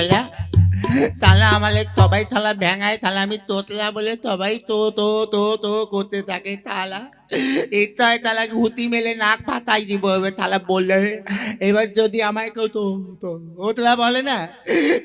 তালা তাহলে আমাদের সবাই থালা ভেঙায়, তাহলে আমি তোতলা বলে সবাই তো তো তো তো করতে থাকে তালা ইচ্ছা হয় হুতি মেলে নাক পাতাই দিব, এবার তালা বললে, এবার যদি আমায় কেউ তো তো, তোতলা বলে না,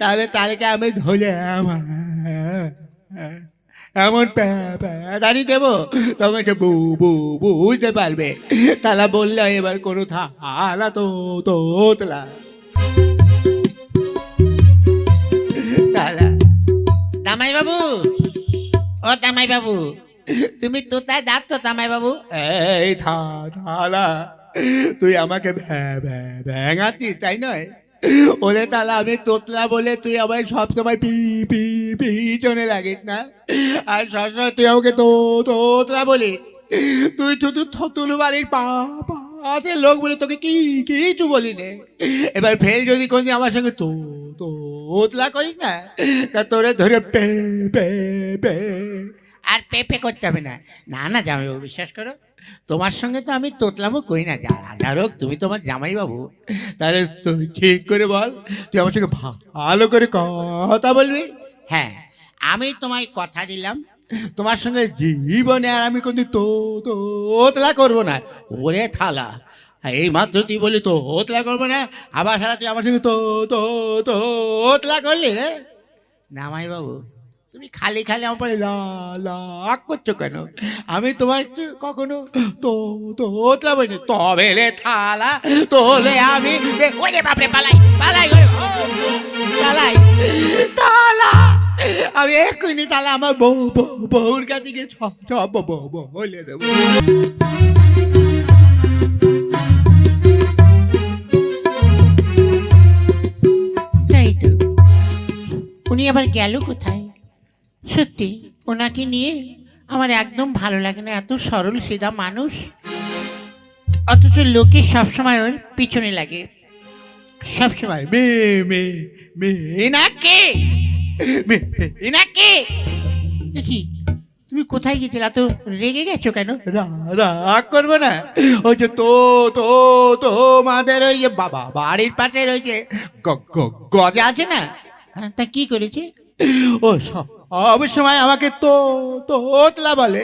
তাহলে তালকে আমি ধরে আমার, এমন দাঁড়ি দেবো সে বু বু, বুঝতে পারবে। তালা বললে এবার কোনো থালা তো, তোতলা। তালা দামাই বাবু ও দামাই বাবু তুমি তোতায় যাচ্ছ দামাই বাবু এই থালা, তুই আমাকে ভ্যা- ভ্যা- ভ্যাঙাচ্ছিস, তাই নয়? ওরে তাহলে আমি তোতলা বলে তুই আমায় সবসময় পি পি পিছনে লাগিস না? আর সবসময় তুই আমাকে তো, তোতলা বলিস। তুই শুধু থতুল বাড়ির পা পা পাশে লোক বলে তোকে কি কিছু বলি নে এবার ফেল যদি কোন আমার সঙ্গে তো তো তোতলা করিস না, তা তোরে ধরে পে পে পে। আর পে পে করতে হবে না। না না, জামাইবাবু, বিশ্বাস করো, তোমার সঙ্গে তো আমি তোতলামও কই না। যা হোক, তুমি তোমার জামাইবাবু, তাহলে তুই ঠিক করে বল, তুই আমার সঙ্গে ভালো করে কথা বলবি। হ্যাঁ আমি তোমায় কথা দিলাম তোমার সঙ্গে জীবনে আর আমি কোনদিন তো তোতলা করব না। ওরে থালা, এই মাত্র তুই বলি তো, তোতলা করব না, আবার সারা তুই আমার সঙ্গে তো তো তোতলা করলি? নামাই বাবু তুমি খালি খালি আমার পরে লাগ করছ কেন? আমি তোমার কখনো তো তো, তোতলা বলিনি। তবে রে থালা, তোলে আমি বাপরে, পালাই পালাই পালাই। তালা আমি এক্ষুনি তাহলে আমার বউ বউ, বউর কাছে গিয়ে ছ বউ বউ বলে দেবো। তাই তো। উনি আবার গেল কোথায়? সত্যি, ওনাকে নিয়ে আমার একদম ভালো লাগে না, এত সরল সিধা মানুষ। অথচ লোকে সবসময় ওর পিছনে লাগে। সবসময়, মে মে মে না মে এনাকে দেখি তুমি কোথায় গেছিলে এত রেগে গেছো কেন? রা- রাগ করব না। ওই যে তো তো তো মাদের ওই যে বাবা বাড়ির গ- গ- গজা আছে না? হ্যাঁ, তা কি করেছে? ও সব সময় আমাকে তো তোতলা বলে।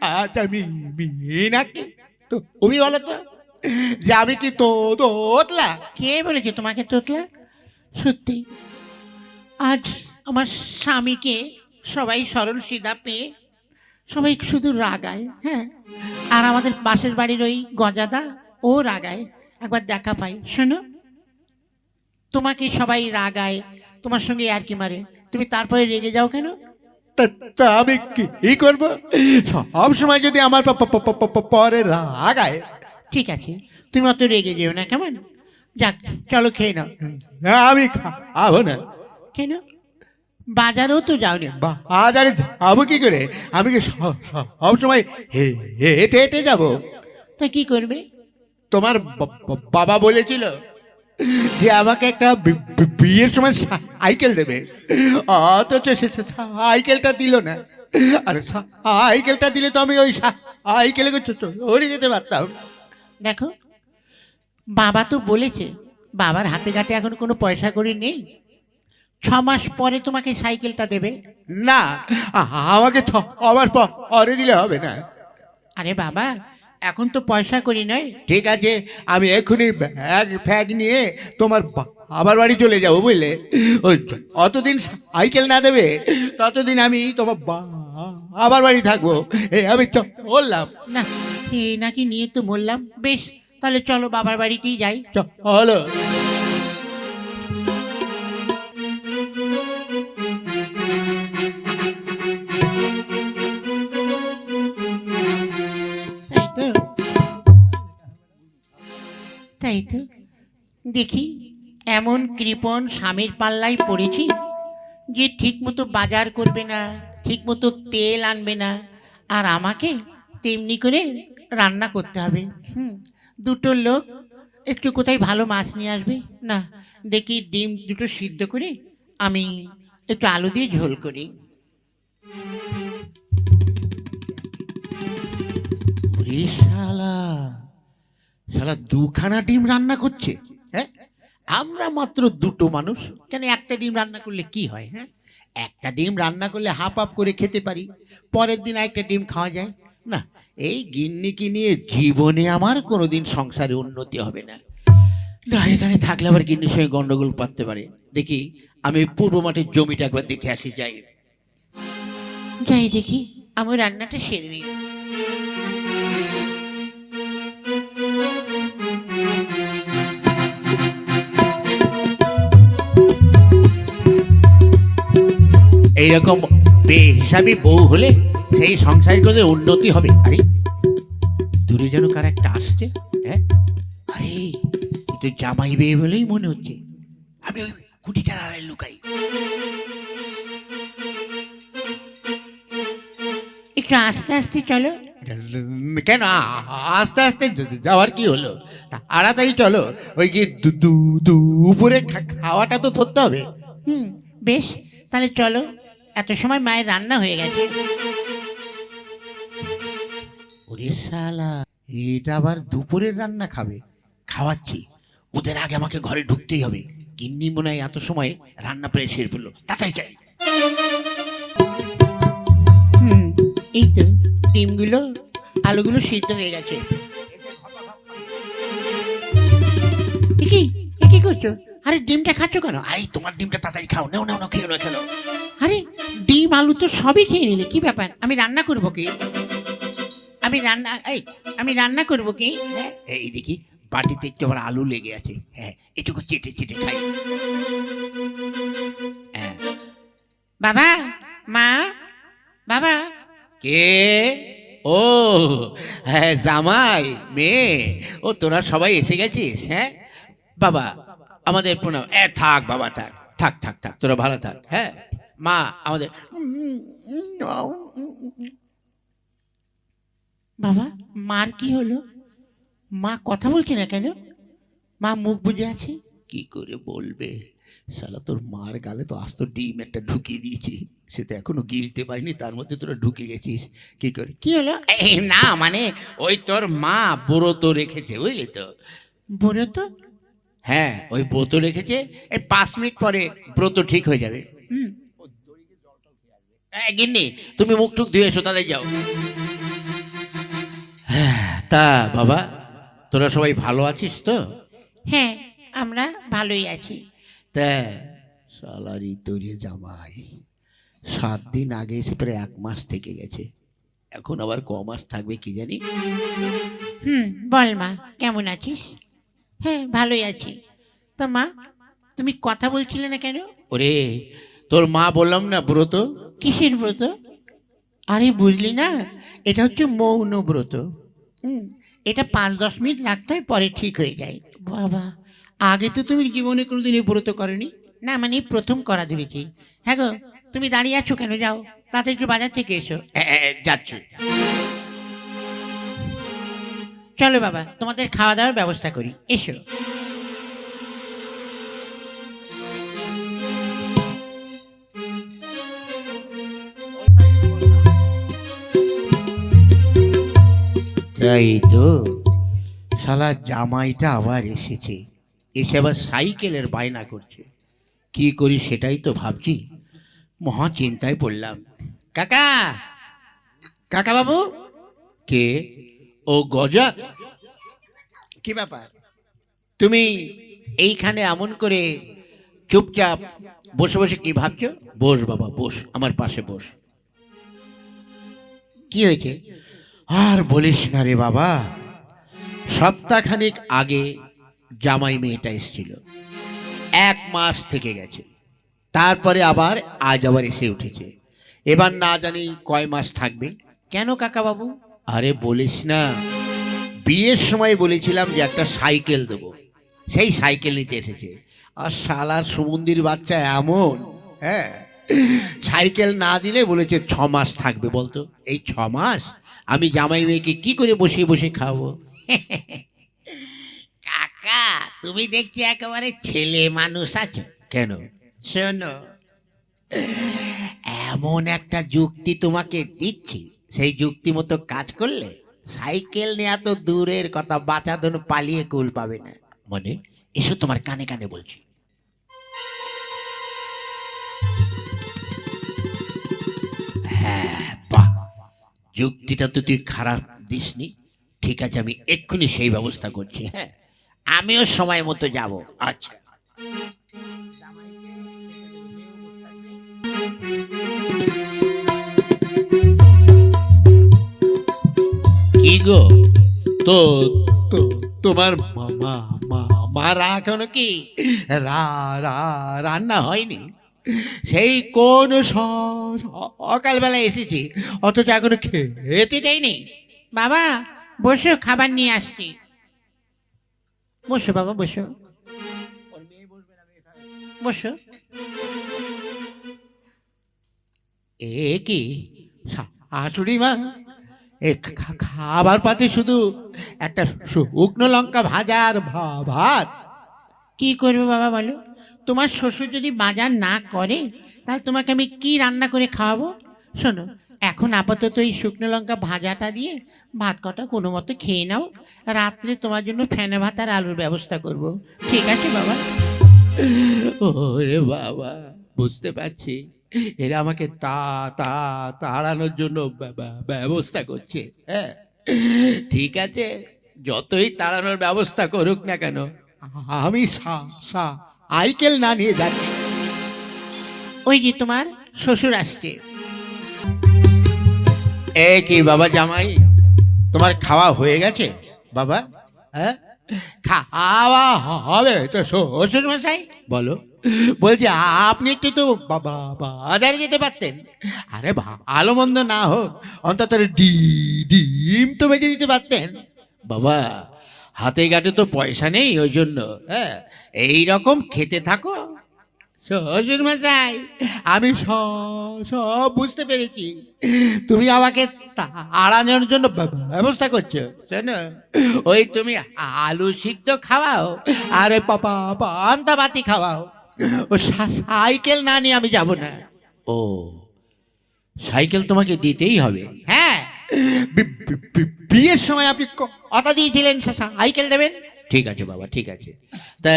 আচ্ছা মি মিনাকে তো তুমি বলো তো যে আমি কি তো তোতলা? কে বলেছে তোমাকে তোতলা? সত্যি। আজ আমার স্বামীকে সবাই সরল সিধা পেয়ে সবাই শুধু রাগায় হ্যাঁ? আর আমাদের পাশের বাড়ির ওই গজাদা ও রাগায়। একবার দেখা পাই। শোনো তোমাকে সবাই রাগায় তোমার সঙ্গে আর কি মারে? তুমি তারপরে রেগে যাও কেন? তা আমি কি করব? সব সময় যদি আমার পরে রাগায়। ঠিক আছে তুমি অত রেগে যেও না কেমন? যাক চলো খেয়ে নাও। না আমি খাব না। কেন? বাজারেও তো যাওনি। বাজারে যাব কি করে? আমি কি সব সময় হেঁটে হেঁটে যাব? তা কি করবে? তোমার বাবা বলেছিল যে আমাকে একটা বিয়ের সময় সাইকেল দেবে। অথচ সে সাইকেলটা দিল না। আর সাইকেলটা দিলে তো আমি ওই সাইকেলে চড়ে যেতে পারতাম। দেখো বাবা তো বলেছে বাবার হাতে ঘাটে এখন কোনো পয়সা করি নেই। ছ মাস পরে তোমাকে সাইকেলটা দেবে? না আমাকে ছ মাস পরে দিলে হবে না। আরে বাবা এখন তো পয়সা করি নয়। ঠিক আছে আমি এক্ষুনি ব্যাগ ফ্যাগ নিয়ে তোমার আবার বাড়ি চলে যাব বুঝলে? ওই অতদিন সাইকেল না দেবে ততদিন আমি তোমার আবার বাড়ি থাকব। এই আমি বললাম। না এ নাকি নিয়ে তো বললাম। বেশ তাহলে চলো বাবার বাড়িতেই যাই। চলো দেখি, এমন কৃপণ স্বামীর পাল্লায় পড়েছি যে ঠিক মতো বাজার করবে না ঠিক মতো তেল আনবে না, আর আমাকে তেমনি করে রান্না করতে হবে। হুম, দুটো লোক, একটু কোথায় ভালো মাছ নিয়ে আসবে? না, দেখি ডিম দুটো সিদ্ধ করে আমি একটু আলু দিয়ে ঝোল করি। শালা শালা দুখানা ডিম রান্না করছে? আমরা মাত্র দুটো মানুষ, কেন একটা ডিম রান্না করলে কি হয় হ্যাঁ? একটা ডিম রান্না করলে হাফ হাফ করে খেতে পারি, পরের দিন একটা ডিম খাওয়া যায়। না, এই গিন্নিকে নিয়ে জীবনে আমার কোনোদিন সংসারে উন্নতি হবে না। না, এখানে থাকলে আবার গিন্নির সঙ্গে গন্ডগোল পাততে পারে। দেখি, আমি পূর্ব মাঠের জমিটা একবার দেখে আসি, যাই। যাই দেখি আমি রান্নাটা সেরে নিই। এইরকম বেহিসাবি বউ হলে সেই সংসারগুলোর উন্নতি হবে। আরে, দূরে যেন কার একটা আসছে হ্যাঁ? আরে তো জামাই বেয়ে বলেই মনে হচ্ছে। আমি ওই কুটিটার আড়াই লুকাই। একটু আস্তে আস্তে চলো। কেন? আস্তে আস্তে যাওয়ার কি হলো? তাড়াতাড়ি চলো। ওই দু- দুপুরে খাওয়াটা তো ধরতে হবে। হুম, বেশ, তাহলে চলো। এত সময় মায়ের রান্না হয়ে গেছে। ওরে শালা এটা আবার দুপুরের রান্না খাবে? খাওয়াচ্ছি। ওদের আগে আমাকে ঘরে ঢুকতেই হবে। কিন্নি মনে হয় এত সময় রান্না প্রায় সেরে ফেলল। তাড়াতাড়ি চাই হুম এই তো ডিমগুলো আলুগুলো সিদ্ধ হয়ে গেছে। কি করছ? আরে ডিমটা খাচ্ছ কেন? আরে তোমার ডিমটা তাড়াতাড়ি খাও। নাও নাও খেয়ে নাও খেলো আরে ডিম, আলু তো সবই খেয়ে নিলে, কি ব্যাপার? আমি রান্না করব কি? আমি রান্না, এই, আমি রান্না করব কি? হ্যাঁ এই দেখি, বাটিতে একটু আবার আলু লেগে আছে। হ্যাঁ এটুকু চেটে চেটে খাই। হ্যাঁ। বাবা, মা, বাবা। কে? ও হ্যাঁ জামাই, মেয়ে। ও, তোরা সবাই এসে গেছিস হ্যাঁ? বাবা আমাদের প্রণাম এ থাক বাবা থাক থাক থাক থাক তোরা ভালো থাক হ্যাঁ? মা আমাদের বাবা মার কি হলো? মা কথা বলছে না কেন? মা মুখ বুঝে আছে? কি করে বলবে? শালা তোর মার গালে তো আস্ত ডিম একটা ঢুকিয়ে দিয়েছি। সে তো এখনও গিলতে পারিনি তার মধ্যে তোরা ঢুকে গেছিস। কি করে? কি হলো? না মানে ওই তোর মা ব্রত রেখেছে বুঝলি তো? ব্রত হ্যাঁ ওই ব্রত রেখেছে এই পাঁচ মিনিট পরে ব্রত ঠিক হয়ে যাবে। হুম। গিন্নি তুমি মুখ টুক ধুয়ে এসো তাদের যাও। হ্যাঁ, তা বাবা তোরা সবাই ভালো আছিস তো? হ্যাঁ আমরা ভালোই আছি। তা সালারি তৈরি জামাই সাত দিন আগে এসে প্রায় এক মাস থেকে গেছে। এখন আবার ক মাস থাকবে কি জানি? হুম বল মা কেমন আছিস? হ্যাঁ ভালোই আছি। তা মা তুমি কথা বলছিলে না কেন? ওরে তোর মা বললাম না ব্রত? কিসের ব্রত? আরে বুঝলি না এটা হচ্ছে মৌন ব্রত। হুম, এটা পাঁচ দশ মিনিট রাখতে হয় পরে ঠিক হয়ে যায়। বাবা আগে তো তুমি জীবনে কোনোদিন এই ব্রত করনি। না মানে প্রথম করা ধরেছি। হ্যাঁ গো তুমি দাঁড়িয়ে আছো কেন? যাও তাতে একটু বাজার থেকে এসো। যাচ্ছি। চলো বাবা তোমাদের খাওয়া দাওয়ার ব্যবস্থা করি। এসো। তাই তো শালা জামাইটা আবার এসেছে। এসে আবার সাইকেলের বায়না করছে। কি করি সেটাই তো ভাবছি। মহা চিন্তায় পড়লাম। কাকা কাকা বাবু কে? ও গজা? কি ব্যাপার? তুমি এইখানে এমন করে চুপচাপ বসে বসে কি ভাবছ? বস বাবা বস আমার পাশে বস। কি হয়েছে? আর বলিস না রে বাবা সপ্তাহখানেক আগে জামাই মেয়েটা এসেছিল। এক মাস থেকে গেছে। তারপরে আবার আজ আবার এসে উঠেছে। এবার না জানি কয় মাস থাকবে। কেন কাকা বাবু আরে বলিস না। বিয়ের সময় বলেছিলাম যে একটা সাইকেল দেবো। সেই সাইকেল নিতে এসেছে। আর শালার সুমন্দির বাচ্চা এমন হ্যাঁ? সাইকেল না দিলে বলেছে ছ মাস থাকবে বলতো। এই ছ মাস আমি জামাই মেয়েকে কি করে বসে বসে খাব কাকা তুমি দেখছি একেবারে ছেলে মানুষ আছো। কেন? শোনো এমন একটা যুক্তি তোমাকে দিচ্ছি। সেই যুক্তি মতো কাজ করলে সাইকেল নেওয়া তো দূরের কথা বাঁচাদন পালিয়ে কুল পাবে না। মানে এসো তোমার কানে কানে বলছি। হ্যাঁ বাহ। যুক্তিটা তো তুই খারাপ দিসনি। ঠিক আছে, আমি এক্ষুনি সেই ব্যবস্থা করছি হ্যাঁ। আমিও সময় মতো যাব। আচ্ছা। গো। তো তো তোমার মামা মারা এখনও কি? রা রা রান্না হয়নি? সেই কোন সকালবেলা এসেছি অথচ এখনও খেতে দেয়নি বাবা বসো খাবার নিয়ে আসছি। বসো বাবা বসো। বসো। এ কি শাশুড়ি মা? এ খাবার পাতে শুধু একটা শুকনো লঙ্কা ভাজা আর ভাত। কি করবে বাবা বলো? তোমার শ্বশুর যদি বাজার না করে, তাহলে তোমাকে আমি কি রান্না করে খাওয়াবো? শোনো, এখন আপাতত এই শুকনো লঙ্কা ভাজাটা দিয়ে ভাত কটা কোনো মতো খেয়ে নাও। রাত্রে তোমার জন্য ফ্যানে ভাত আর আলুর ব্যবস্থা করব। ঠিক আছে বাবা? ওরে বাবা, বুঝতে পারছি। এরা আমাকে তা তা তাড়ানোর জন্য ব্যা- ব্যা- ব্যবস্থা করছে হ্যাঁ? ঠিক আছে যতই তাড়ানোর ব্যবস্থা করুক না কেন আমি সাইকেল না নিয়ে যাচ্ছি। ওই যে তোমার শ্বশুর আসছে। এ কি বাবা জামাই তোমার খাওয়া হয়ে গেছে? বাবা হ্যাঁ? খাওয়া হবে তো শ্বশুর মশাই বলো। বলছি আপনি একটু তো বাজারে যেতে পারতেন। আরে ভালো মন্দ না হোক, অন্তত ডিম তো বেজে দিতে পারতেন। বাবা, হাতে ঘাটে তো পয়সা নেই, ওই জন্য হ্যাঁ এই রকম খেতে থাকো। শ্বশুর মশাই, আমি সব বুঝতে পেরেছি। তুমি আমাকে আড়ানোর জন্য ব্যবস্থা করছ শোনো ওই তুমি আলু সিদ্ধ খাওয়াও, আর পাপা, পান্তা বাতি খাওয়াও। ও সাইকেল না নিয়ে আমি যাব না। ও সাইকেল তোমাকে দিতেই হবে। হ্যাঁ। বিয়ের সময় আপনি কথা দিয়েছিলেন সাইকেল দেবেন? ঠিক আছে বাবা ঠিক আছে। তা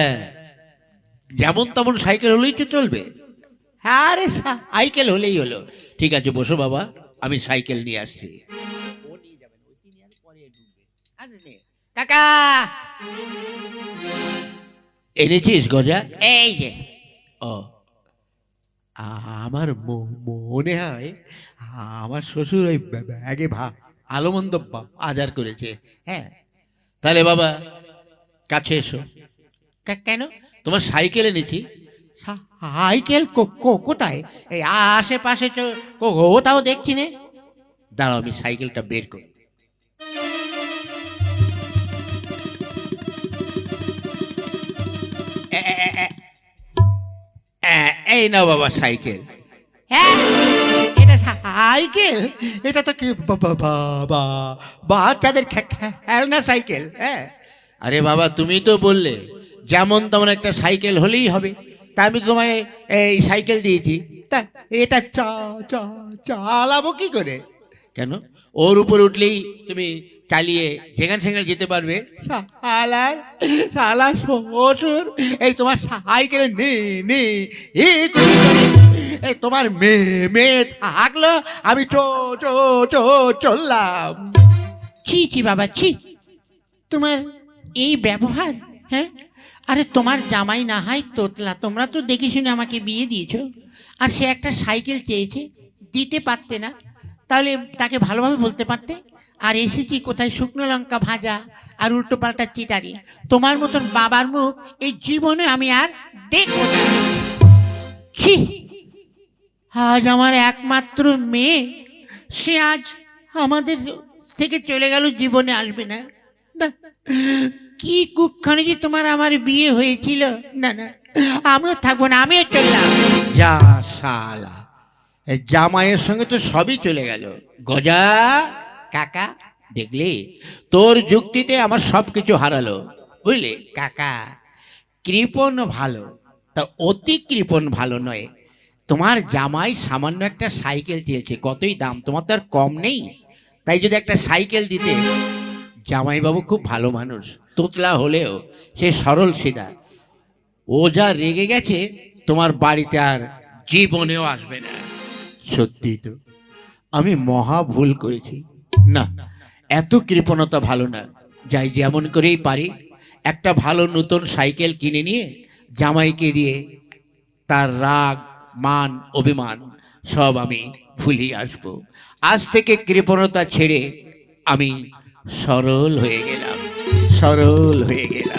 যেমন তেমন সাইকেল হলেই তো চলবে। হ্যাঁ রে সাইকেল হলেই হলো। ঠিক আছে বসো বাবা আমি সাইকেল নিয়ে আসছি। কাকা! এনেছিস গজা? এই যে। আমার মনে হয় আমার শ্বশুর ওই ব্যা- ব্যাগে ভা আলোমন্দ বা- বাজার করেছে। হ্যাঁ? তাহলে বাবা, কাছে এসো। কেন? তোমার সাইকেল এনেছি। সাইকেল কোথায়? এই আশেপাশে কোথাও দেখছি নে। দাঁড়াও, আমি সাইকেলটা বের করি। এই না বাবা সাইকেল। হ্যাঁ? এটা সাইকেল? এটা তো কি বাবা বাচ্চাদের খেলনা সাইকেল হ্যাঁ? আরে বাবা তুমি তো বললে যেমন তেমন একটা সাইকেল হলেই হবে। তা আমি তোমায় এই সাইকেল দিয়েছি। তা এটা চা চা চালাবো কি করে? কেন? ওর উপর উঠলেই তুমি চালিয়ে যেখানে সেখানে যেতে পারবে। শ্বশুর এই তোমার সাইকেলে নে নে। এই তোমার মেয়ে মেয়ে থাকল আমি চো চো চো চললাম। ছি ছি বাবা ছি। তোমার এই ব্যবহার হ্যাঁ? আরে তোমার জামাই না হয় তোতলা তোমরা তো দেখে শুনে আমাকে বিয়ে দিয়েছ। আর সে একটা সাইকেল চেয়েছে দিতে পারতে না। তাহলে তাকে ভালোভাবে বলতে পারতে, আর এসেছি কোথায় শুকনো লঙ্কা ভাজা আর উল্টো পাল্টা চিটারি? তোমার মতন বাবার মুখ এই জীবনে আমি আর দেখব না। ছি! আজ আমার একমাত্র মেয়ে। সে আজ আমাদের থেকে চলে গেল, জীবনে আসবে না। না, কি কুক্ষণে যে তোমার আমার বিয়ে হয়েছিল। না না, আমিও থাকব না, আমিও চললাম। যা শালা। এই জামাইয়ের সঙ্গে তো সবই চলে গেল। গজা, কাকা, দেখলি? তোর যুক্তিতে আমার সব কিছু হারালো, বুঝলি? কাকা, কৃপণ ভালো। তা অতি কৃপণ ভালো নয়। তোমার জামাই সামান্য একটা সাইকেল চেয়েছে, কতই দাম? তোমার তো আর কম নেই। তাই যদি একটা সাইকেল দিতে। জামাইবাবু খুব ভালো মানুষ, তোতলা হলেও সে সরল সিধা। ও যা রেগে গেছে, তোমার বাড়িতে আর জীবনেও আসবে না। সত্যি তো। আমি মহা ভুল করেছি। না, এত কৃপণতা ভালো না। যাই যেমন করেই পারি, একটা ভালো নতুন সাইকেল কিনে নিয়ে জামাইকে দিয়ে তার রাগ, মান, অভিমান সব আমি ভুলিয়ে আসব। আজ থেকে কৃপণতা ছেড়ে আমি সরল হয়ে গেলাম। সরল হয়ে গেলাম।